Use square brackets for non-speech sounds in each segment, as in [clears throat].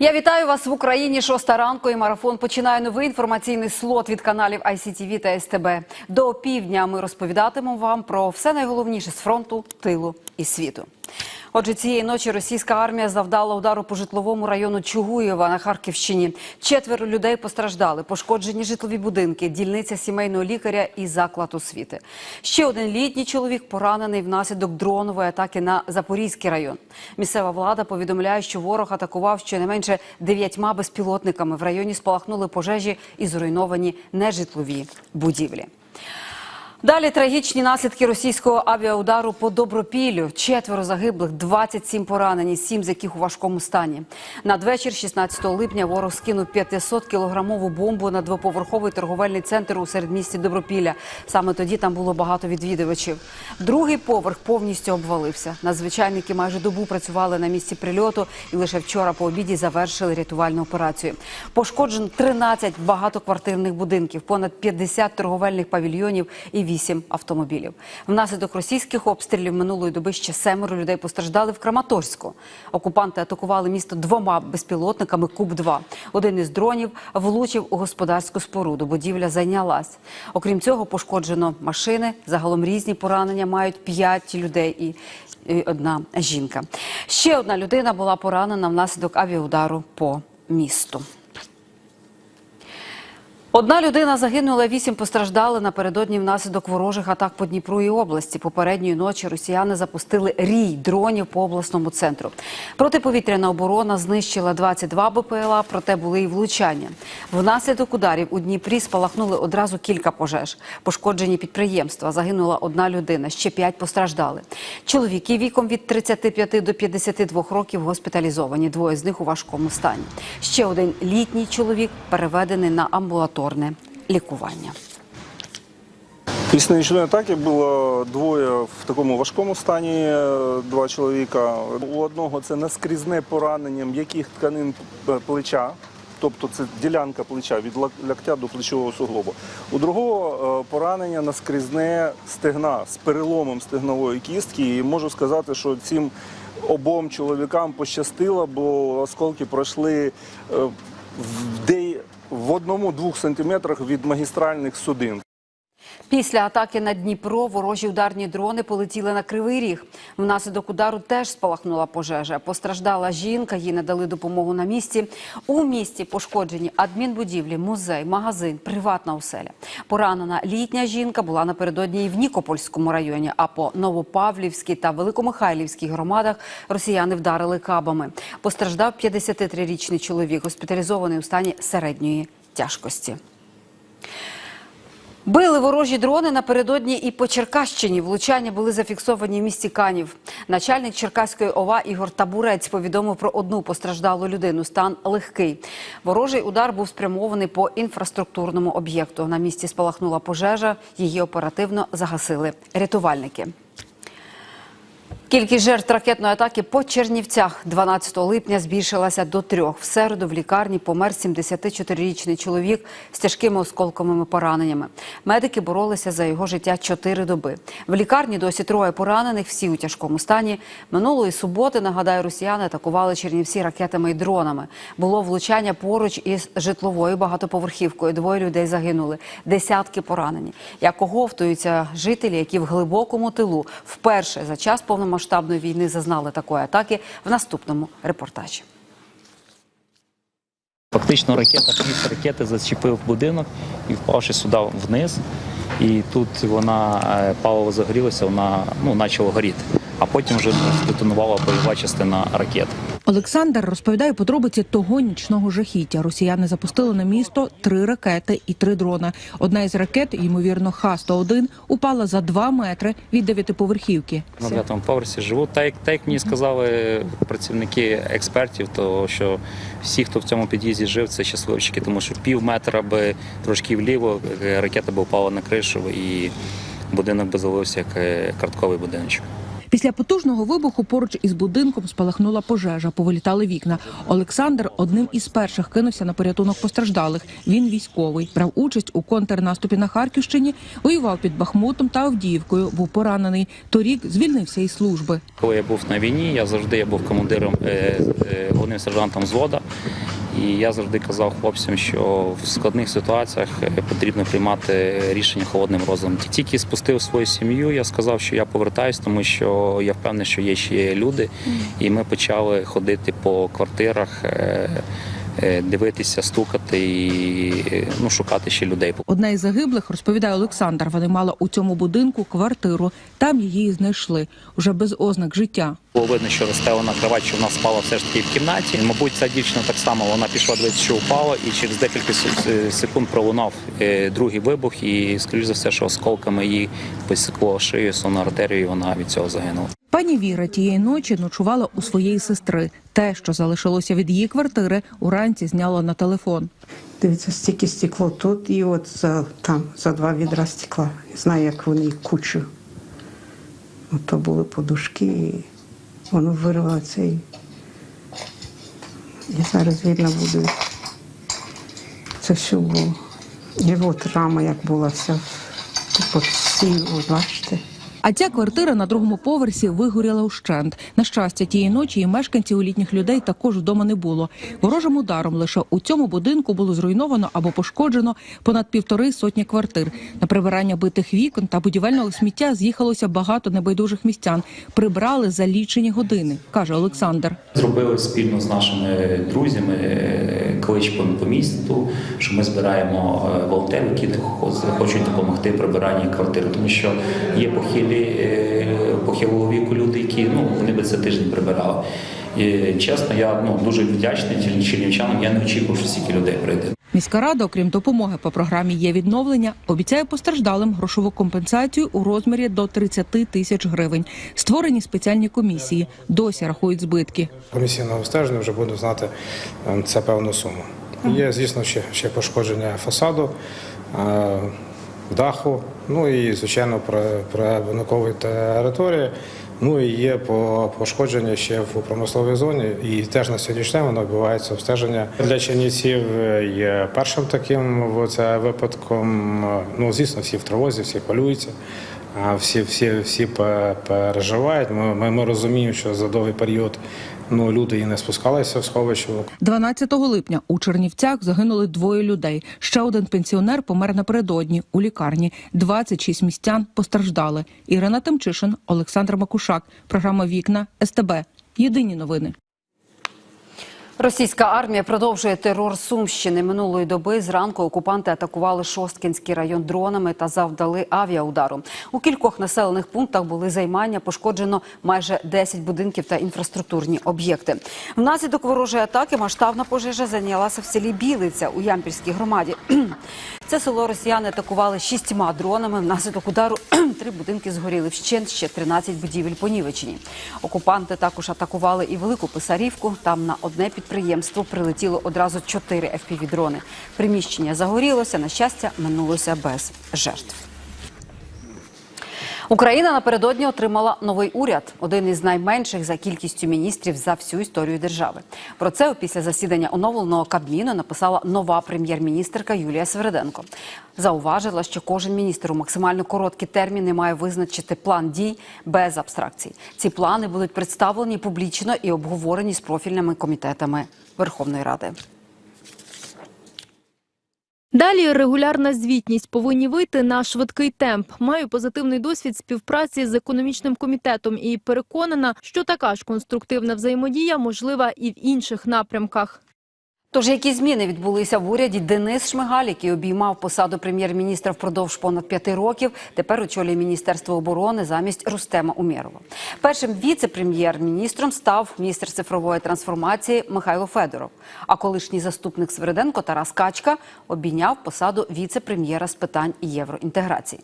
Я вітаю вас в Україні. Шоста ранку і марафон починає новий інформаційний слот від каналів ICTV та СТБ. До півдня ми розповідатимемо вам про все найголовніше з фронту, тилу і світу. Отже, цієї ночі російська армія завдала удару по житловому району Чугуєва на Харківщині. Четверо людей постраждали, пошкоджені житлові будинки, дільниця сімейного лікаря і заклад освіти. Ще один літній чоловік поранений внаслідок дронової атаки на Запорізький район. Місцева влада повідомляє, що ворог атакував щонайменше дев'ятьма безпілотниками. В районі спалахнули пожежі і зруйновані нежитлові будівлі. Далі трагічні наслідки російського авіаудару по Добропіллю. Четверо загиблих, 27 поранені, сім з яких у важкому стані. Надвечір, 16 липня, ворог скинув 500-кілограмову бомбу на двоповерховий торговельний центр у середмісті Добропілля. Саме тоді там було багато відвідувачів. Другий поверх повністю обвалився. Надзвичайники майже добу працювали на місці прильоту і лише вчора по обіді завершили рятувальну операцію. Пошкоджено 13 багатоквартирних будинків, понад 50 торговельних павільйонів і 8 автомобілів. Внаслідок російських обстрілів минулої доби ще семеро людей постраждали в Краматорську. Окупанти атакували місто двома безпілотниками Куб-2. Один із дронів влучив у господарську споруду. Будівля зайнялась. Окрім цього, пошкоджено машини. Загалом різні поранення мають 5 людей і одна жінка. Ще одна людина була поранена внаслідок авіаудару по місту. Одна людина загинула, вісім постраждали напередодні внаслідок ворожих атак по Дніпру і області. Попередньої ночі росіяни запустили рій дронів по обласному центру. Протиповітряна оборона знищила 22 БПЛА, проте були і влучання. Внаслідок ударів у Дніпрі спалахнули одразу кілька пожеж. Пошкоджені підприємства. Загинула одна людина, ще п'ять постраждали. Чоловіки віком від 35 до 52 років госпіталізовані. Двоє з них у важкому стані. Ще один літній чоловік переведений на амбулаторне лікування. Після нічної атаки було двоє в такому важкому стані, е, два чоловіка. У одного це наскрізне поранення м'яких тканин плеча, тобто це ділянка плеча від локтя до плечового суглобу. У другого е, поранення наскрізне стегна з переломом стегнової кістки. І можу сказати, що цим обом чоловікам пощастило, бо осколки пройшли е, в в одному-двох сантиметрах від магістральних судин. Після атаки на Дніпро ворожі ударні дрони полетіли на Кривий Ріг. Внаслідок удару теж спалахнула пожежа. Постраждала жінка, їй надали допомогу на місці. У місті пошкоджені адмінбудівлі, музей, магазин, приватна оселя. Поранена літня жінка була напередодні і в Нікопольському районі, а по Новопавлівській та Великомихайлівській громадах росіяни вдарили кабами. Постраждав 53-річний чоловік, госпіталізований у стані середньої тяжкості. Били ворожі дрони напередодні і по Черкащині. Влучання були зафіксовані в місті Канів. Начальник Черкаської ОВА Ігор Табурець повідомив про одну постраждалу людину. Стан легкий. Ворожий удар був спрямований по інфраструктурному об'єкту. На місці спалахнула пожежа. Її оперативно загасили рятувальники. Кількість жертв ракетної атаки по Чернівцях 12 липня збільшилася до трьох. В середу в лікарні помер 74-річний чоловік з тяжкими осколковими пораненнями. Медики боролися за його життя чотири доби. В лікарні досі троє поранених, всі у тяжкому стані. Минулої суботи, нагадаю, росіяни атакували Чернівці ракетами і дронами. Було влучання поруч із житловою багатоповерхівкою. Двоє людей загинули, десятки поранені. Як оговтуються жителі, які в глибокому тилу вперше за час повномасштабної війни зазнали такої атаки в наступному репортажі. Фактично ракета, хвіст ракети зачепив будинок і впавши сюди вниз. І тут вона е, паливо загорілося, вона ну, почала горіти. А потім вже детонувала бойова частина ракети. Олександр розповідає подробиці того нічного жахіття. Росіяни запустили на місто три ракети і три дрони. Одна із ракет, ймовірно, Х-101, упала за два метри від дев'ятиповерхівки. На дев'ятому поверсі живу. Так, як- так як мені сказали працівники експертів, то що всі, хто в цьому під'їзді жив, це щасливчики, тому що пів метра би трошки вліво е, ракета би впала на кришу і будинок би залився як е, картковий будиночок. Після потужного вибуху поруч із будинком спалахнула пожежа, повилітали вікна. Олександр одним із перших кинувся на порятунок постраждалих. Він військовий, брав участь у контрнаступі на Харківщині, воював під Бахмутом та Авдіївкою. Був поранений. Торік звільнився із служби. Коли я був на війні, я завжди я був командиром е, е, головним старшим сержантом взвода. І я завжди казав хлопцям, що в складних ситуаціях е, потрібно приймати рішення холодним розумом. Тільки спустив свою сім'ю, я сказав, що я повертаюсь, тому що я впевнений, що є ще люди, і ми почали ходити по квартирах. Е, е, Дивитися, стукати і е, ну, шукати ще людей. Одна із загиблих розповідає Олександр. Вони мала у цьому будинку квартиру. Там її знайшли уже без ознак життя. Було видно, що розстелена кровать, що вона спала все ж таки в кімнаті. Мабуть, ця дівчина так само вона пішла дивитися, що упала, і через декілька секунд пролунав е, другий вибух, і скоріш за все, що осколками її посікло шию, сонну артерію, і вона від цього загинула. Пані Віра тієї ночі ночувала у своєї сестри. Те, що залишилося від її квартири, уранці зняло на телефон. Дивіться, стільки стекло тут і от за, там, за два відра стекла. Знаю, як вони кучу. От були подушки, і воно вирвало цей. І зараз видно буде. Це все було. І от рама, як була вся. От всі, бачите. А ця квартира на другому поверсі вигоріла ущент. На щастя, тієї ночі і мешканців у літніх людей також вдома не було. Ворожим ударом лише у цьому будинку було зруйновано або пошкоджено понад півтори сотні квартир. На прибирання битих вікон та будівельного сміття з'їхалося багато небайдужих містян. Прибрали за лічені години, каже Олександр. Зробили спільно з нашими друзями е, клич по, місту, що ми збираємо е, волонтерів, які хочуть допомогти прибиранні квартири, тому що є похилі е, похилого віку люди, які ну вони би це тиждень прибирали. І, чесно, я ну дуже вдячний черні- чернівчанам. Я не очікував, що стільки людей прийде. Міська рада, окрім допомоги по програмі є відновлення, обіцяє постраждалим грошову компенсацію у розмірі до 30 тисяч гривень. Створені спеціальні комісії. Досі рахують збитки. комісійного обстеження вже буду знати е, це певну суму. Є, звісно, ще, ще пошкодження фасаду, е, даху, ну і, звичайно, при- території. Ну і є пошкодження ще в промисловій зоні, і теж на сьогоднішній день воно відбувається обстеження. Для Чернівців є першим таким оце, випадком. Ну, звісно, всі в тривозі, всі хвилюються. Всі, всі, всі переживають. Ми, ми, ми розуміємо, що за довгий період ну, люди і не спускалися в сховище. 12 липня у Чернівцях загинули двоє людей. Ще один пенсіонер помер напередодні у лікарні. 26 містян постраждали. Ірина Тимчишин, Олександр Макушак. Програма Вікна СТБ. Єдині новини. Російська армія продовжує терор Сумщини. Минулої доби зранку окупанти атакували Шосткінський район дронами та завдали авіаудару. У кількох населених пунктах були займання. Пошкоджено майже 10 будинків та інфраструктурні об'єкти. Внаслідок ворожої атаки масштабна пожежа зайнялася в селі Білиця у Ямпільській громаді. Це село росіяни атакували шістьма дронами. Внаслідок удару [clears throat] три будинки згоріли вщент, ще 13 будівель понівечені. Окупанти також атакували і велику писарівку. Там на одне підприємство прилетіло одразу чотири FPV-дрони. Приміщення загорілося. На щастя, минулося без жертв. Україна напередодні отримала новий уряд, один із найменших за кількістю міністрів за всю історію держави. Про це після засідання оновленого Кабміну написала нова прем'єр-міністерка Юлія Свериденко. Зауважила, що кожен міністр у максимально короткі терміни має визначити план дій без абстракцій. Ці плани будуть представлені публічно і обговорені з профільними комітетами Верховної Ради. Далі регулярна звітність повинні вийти на швидкий темп. Маю позитивний досвід співпраці з економічним комітетом і переконана, що така ж конструктивна взаємодія можлива і в інших напрямках. Тож які зміни відбулися в уряді? Денис Шмигаль, який обіймав посаду прем'єр-міністра впродовж понад п'яти років, тепер очолює міністерство оборони замість Рустема Умєрова. Першим віце-прем'єр-міністром став міністр цифрової трансформації Михайло Федоров. А колишній заступник Свериденко Тарас Качка обійняв посаду віце-прем'єра з питань євроінтеграції.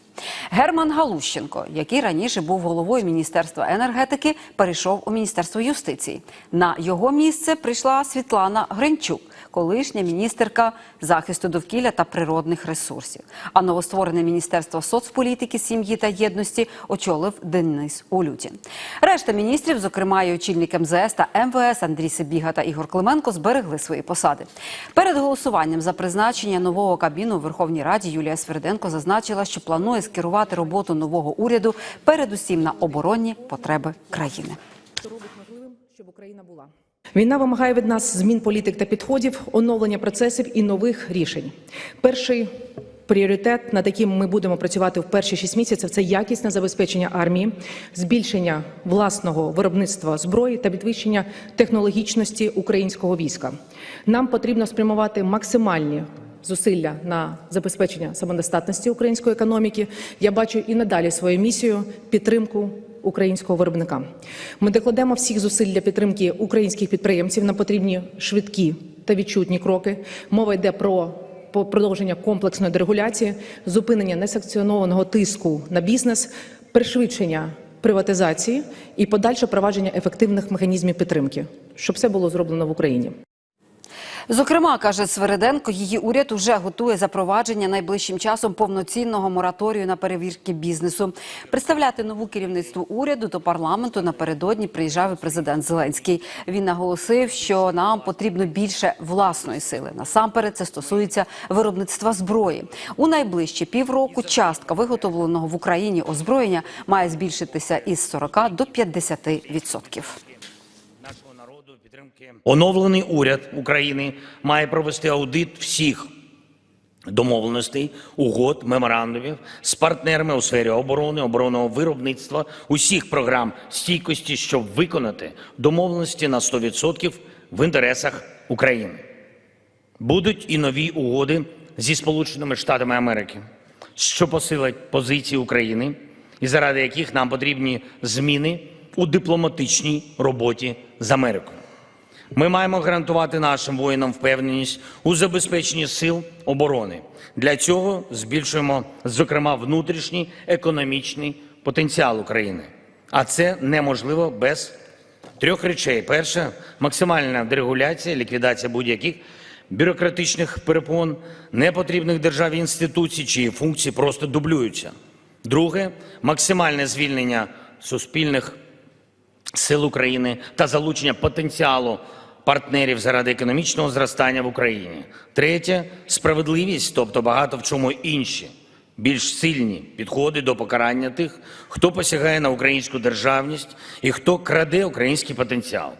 Герман Галущенко, який раніше був головою міністерства енергетики, перейшов у міністерство юстиції. На його місце прийшла Світлана Гринчук колишня міністерка захисту довкілля та природних ресурсів. А новостворене міністерство соцполітики, сім'ї та єдності очолив Денис Улютін. Решта міністрів, зокрема і очільник МЗС та МВС Андрій Сибіга та Ігор Клименко, зберегли свої посади. Перед голосуванням за призначення нового кабіну у Верховній Раді Юлія Свериденко зазначила, що планує скерувати роботу нового уряду передусім на оборонні потреби країни. Робить можливим, щоб Україна була. Війна вимагає від нас змін політик та підходів, оновлення процесів і нових рішень. Перший пріоритет, над яким ми будемо працювати в перші шість місяців, це якісне забезпечення армії, збільшення власного виробництва зброї та підвищення технологічності українського війська. Нам потрібно спрямувати максимальні зусилля на забезпечення самодостатності української економіки. Я бачу і надалі свою місію підтримку українського виробника. Ми докладемо всіх зусиль для підтримки українських підприємців. Нам потрібні швидкі та відчутні кроки. Мова йде про продовження комплексної дерегуляції, зупинення несанкціонованого тиску на бізнес, пришвидшення приватизації і подальше провадження ефективних механізмів підтримки, щоб все було зроблено в Україні. Зокрема, каже Свериденко, її уряд уже готує запровадження найближчим часом повноцінного мораторію на перевірки бізнесу. Представляти нову керівництву уряду до парламенту напередодні приїжджав і президент Зеленський. Він наголосив, що нам потрібно більше власної сили. Насамперед, це стосується виробництва зброї. У найближчі півроку частка виготовленого в Україні озброєння має збільшитися із 40 до 50 Оновлений уряд України має провести аудит всіх домовленостей, угод, меморандумів з партнерами у сфері оборони, оборонного виробництва, усіх програм стійкості, щоб виконати домовленості на 100% в інтересах України. Будуть і нові угоди зі Сполученими Штатами Америки, що посилять позиції України, і заради яких нам потрібні зміни у дипломатичній роботі з Америкою. Ми маємо гарантувати нашим воїнам впевненість у забезпеченні сил оборони. Для цього збільшуємо, зокрема, внутрішній економічний потенціал України. А це неможливо без трьох речей: перше максимальна дерегуляція, ліквідація будь-яких бюрократичних перепон, непотрібних державі інституцій, чиї функції просто дублюються. Друге максимальне звільнення суспільних сил України та залучення потенціалу партнерів заради економічного зростання в Україні. Третє справедливість, тобто багато в чому інші, більш сильні підходи до покарання тих, хто посягає на українську державність і хто краде український потенціал.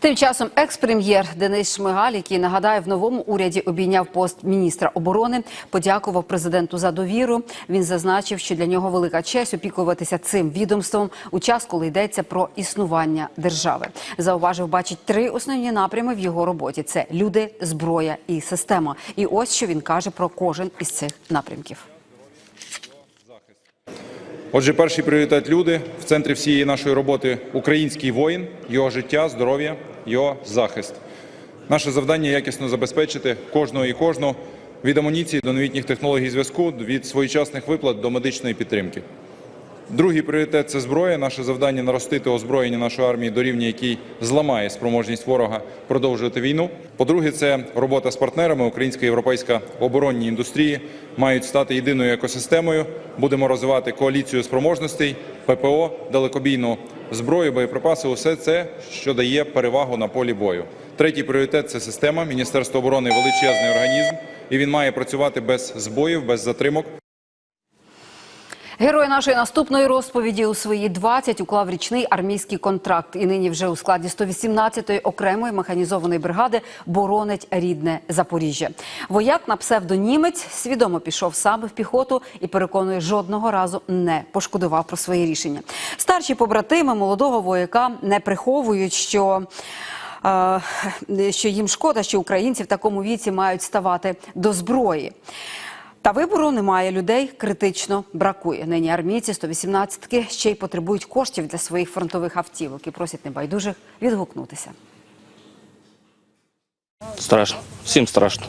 Тим часом екс-прем'єр Денис Шмигаль, який нагадаю, в новому уряді обійняв пост міністра оборони, подякував президенту за довіру. Він зазначив, що для нього велика честь опікуватися цим відомством у час, коли йдеться про існування держави. Зауважив, бачить три основні напрями в його роботі: це люди, зброя і система. І ось що він каже про кожен із цих напрямків. Отже, перший пріоритет люди в центрі всієї нашої роботи український воїн, його життя, здоров'я, його захист. Наше завдання якісно забезпечити кожного і кожну від амуніції до новітніх технологій зв'язку, від своєчасних виплат до медичної підтримки. Другий пріоритет це зброя. Наше завдання наростити озброєння нашої армії до рівня, який зламає спроможність ворога продовжувати війну. По-друге, це робота з партнерами. Українська і європейська оборонні індустрії мають стати єдиною екосистемою. Будемо розвивати коаліцію спроможностей, ППО, далекобійну зброю, боєприпаси усе це, що дає перевагу на полі бою. Третій пріоритет це система. Міністерство оборони величезний організм, і він має працювати без збоїв, без затримок. Герой нашої наступної розповіді у свої 20 уклав річний армійський контракт і нині вже у складі 118-ї окремої механізованої бригади боронить рідне Запоріжжя. Вояк на псевдонімець свідомо пішов саме в піхоту і переконує, жодного разу не пошкодував про своє рішення. Старші побратими молодого вояка не приховують, що. е, Що їм шкода, що українці в такому віці мають ставати до зброї. Та вибору немає людей, критично бракує. Нині армійці 118-ки ще й потребують коштів для своїх фронтових автівок і просять небайдужих відгукнутися. Страшно, всім страшно.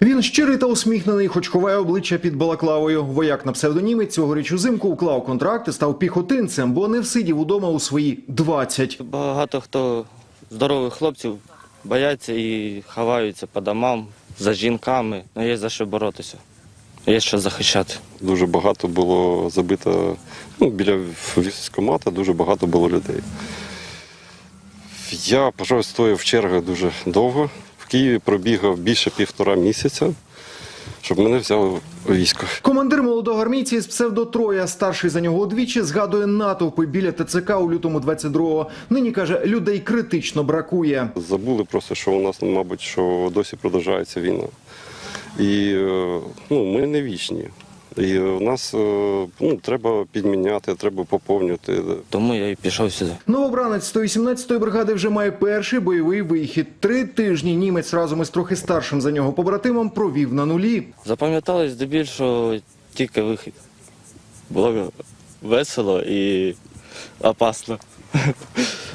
Він щирий та усміхнений, хоч ховає обличчя під балаклавою. Вояк на псевдонімець цьогоріч узимку уклав контракт і став піхотинцем, бо не всидів удома у свої 20. Багато хто здорових хлопців бояться і ховаються по домам за жінками. Ну є за що боротися. Є що захищати. Дуже багато було забито ну, біля військкомата, дуже багато було людей. Я, пожалуй, стояв в чергах дуже довго. В Києві пробігав більше півтора місяця, щоб мене взяли військо. Командир молодого армійця із псевдо Троя, старший за нього удвічі, згадує натовпи біля ТЦК у лютому 22-го. Нині каже, людей критично бракує. Забули просто, що у нас, мабуть, що досі продовжується війна. І е, ну, ми не вічні. І у нас е, ну, треба підміняти, треба поповнювати. Тому я і пішов сюди. Новобранець 118-ї бригади вже має перший бойовий вихід. Три тижні німець разом із трохи старшим за нього побратимом провів на нулі. Запам'яталось здебільшого тільки вихід. Було весело і опасно. [laughs]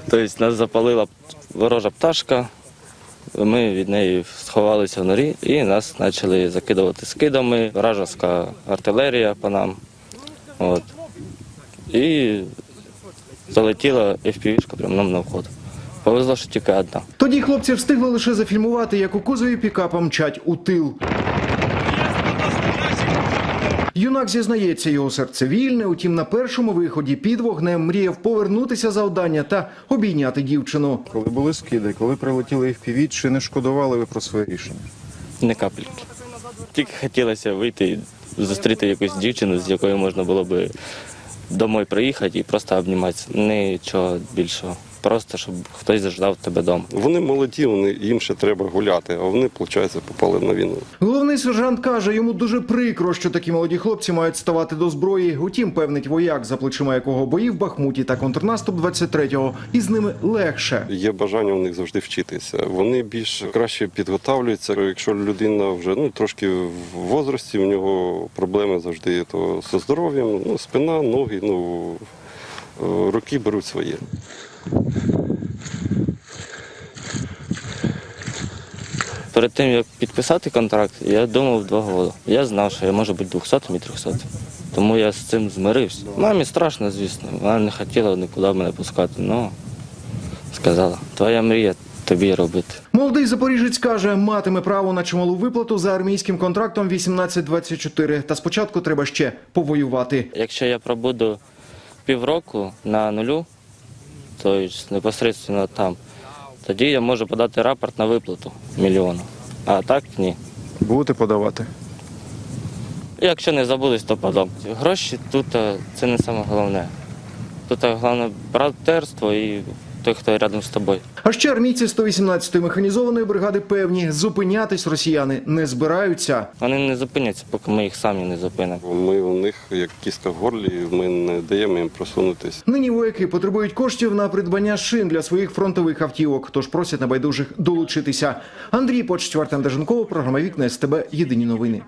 Тобто нас запалила ворожа пташка, ми від неї сховалися в норі і нас почали закидувати скидами, вражеська артилерія по нам. От. І залетіла FPV-шка прямо нам на вход. Повезло, що тільки одна. Тоді хлопці встигли лише зафільмувати, як у кузові пікапа мчать у тил. Юнак зізнається, його серце вільне, утім на першому виході під вогнем мріяв повернутися завдання та обійняти дівчину. Коли були скиди, коли прилетіли їх FPV, чи не шкодували ви про своє рішення? Не капельки. Тільки хотілося вийти і зустріти якусь дівчину, з якою можна було би домой приїхати і просто обніматися. Нічого більшого. Просто щоб хтось заждав тебе вдома. Вони молоді, вони, їм ще треба гуляти, а вони, виходить, попали на війну. Головний сержант каже, йому дуже прикро, що такі молоді хлопці мають ставати до зброї. Утім, певнить вояк, за плечима якого бої в Бахмуті та контрнаступ 23-го, і з ними легше. Є бажання у них завжди вчитися. Вони більш краще підготавлюються. Якщо людина вже ну трошки в возрасті, у нього проблеми завжди то зі здоров'ям, ну спина, ноги, ну е, роки беруть своє. Перед тим як підписати контракт, я думав два роки. Я знав, що я можу бути 200 і 300. Тому я з цим змирився. Мамі страшно, звісно. Вона не хотіла нікуди мене пускати. але сказала, твоя мрія тобі робити. Молодий запоріжець каже, матиме право на чималу виплату за армійським контрактом 18-24. Та спочатку треба ще повоювати. Якщо я пробуду півроку на нулю, то непосередньо там, тоді я можу подати рапорт на виплату мільйону. А так ні. Будете подавати? Якщо не забудусь, то подам. Гроші тут е, це не саме головне. Тут е, головне братерство і той, хто рядом з тобою. А ще армійці 118-ї механізованої бригади певні, зупинятись росіяни не збираються. Вони не зупиняться, поки ми їх самі не зупинимо. Ми у них як кіска в горлі, ми не даємо їм просунутися. Нині вояки потребують коштів на придбання шин для своїх фронтових автівок, тож просять небайдужих долучитися. Андрій Поч, Артем програма Вікна СТБ. Єдині новини.